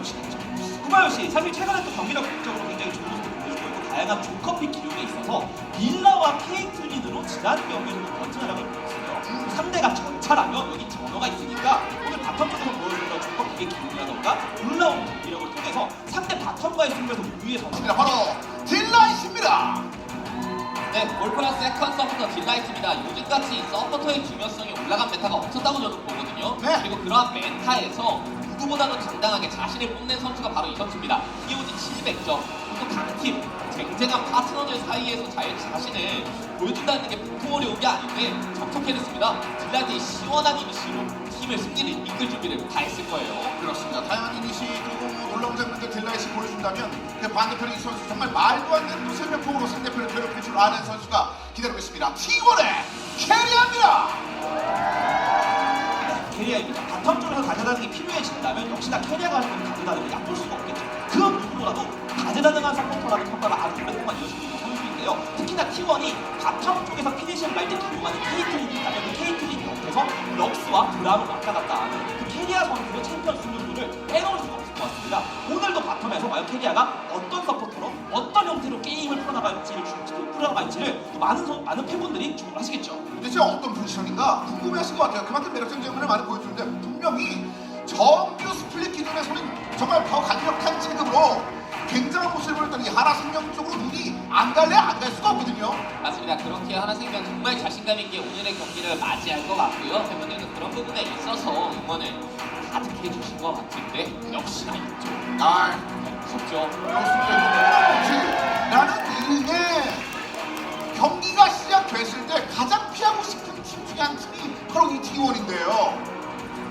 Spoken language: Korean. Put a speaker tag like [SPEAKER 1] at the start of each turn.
[SPEAKER 1] 구마유 씨겠죠. 구마유 씨 사실 최근에 또 경기력 공적으로 굉장히 좋은 모습을 보여주고 있고 다양한 조커피 기록에 있어서 빌라와 케이트린으로 지난 경기에서도 버튼 하락을 보였어요. 3대가 전차라면 여기 전어가 있으니까 오늘 바텀부터 보여주는 조커피의 기록이라던가 올라온 경기력을 통해서 상대 바텀과의 승부에서 우위에 선수입니다.
[SPEAKER 2] 바로 딜라이십니다.
[SPEAKER 3] 네, 골프랑 세컨 서포터 딜라이트입니다. 요즘같이 서포터의 중요성이 올라간 메타가 없었다고 저는 보거든요. 네. 그리고 그러한 메타에서 누구보다도 당당하게 자신을 뽐낸 선수가 바로 이 선수입니다. POG 700점, 또 강팀, 쟁쟁한 파트너들 사이에서 자, 자신을 보여준다는 게 보통 어려운 게 아닌데 접촉해냈습니다. 딜라이트의 시원한 이미지로 팀을 승리를 이끌 준비를 다 했을 거예요.
[SPEAKER 2] 그렇습니다. 다양한 이니시 그리고 뭐 놀라운 장면들 딜라이트 보여준다면 그 반대편의 이 선수 정말 말도 안 되는 또 생명폭으로 상대편을 괴롭힐 줄 아는 선수가 기다리고 있습니다. T1의 캐리합니다.
[SPEAKER 1] 다재다능이 필요해진다면 역시나 캐리아가 하는 다재다능을 얕볼 수가 없겠죠. 그 누구보다도 다재다능한 서포터라는 평가가 아주 오랫동안 이어지고 있는 선수인데요. 특히나 T1이 바텀 쪽에서 피니시를 날때 기용하는 케이틀린이 있다면 그 케이틀린 옆에서 럭스와 브라움을 왔다 갔다 하는 그 캐리아 선수의 챔피언 승률을 빼놓을 수가 없을 것 같습니다. 오늘도 바텀에서 과연 캐리아가 어떤 서포터로 어떤 많은 선- 많은 팬분들이 주목하시겠죠.
[SPEAKER 2] 도대체 어떤 포지션인가 궁금해하실 것 같아요. 그만큼 매력적인 장면을 많이 보여주는데 분명히 정규 스플릿 기존에서는 정말 더 강력한 체급으로 굉장한 모습을 보였던 이 하나 생명 쪽으로 눈이 안 갈래 안 갈 수가 없거든요.
[SPEAKER 3] 맞습니다. 그렇게 하나생명 정말 자신감 있게 오늘의 경기를 맞이할 것 같고요. 팬분들도 그런 부분에 있어서 응원을 가득해 주신 것 같은데 역시나 이쪽
[SPEAKER 2] 아,
[SPEAKER 3] 무섭죠.
[SPEAKER 2] 나는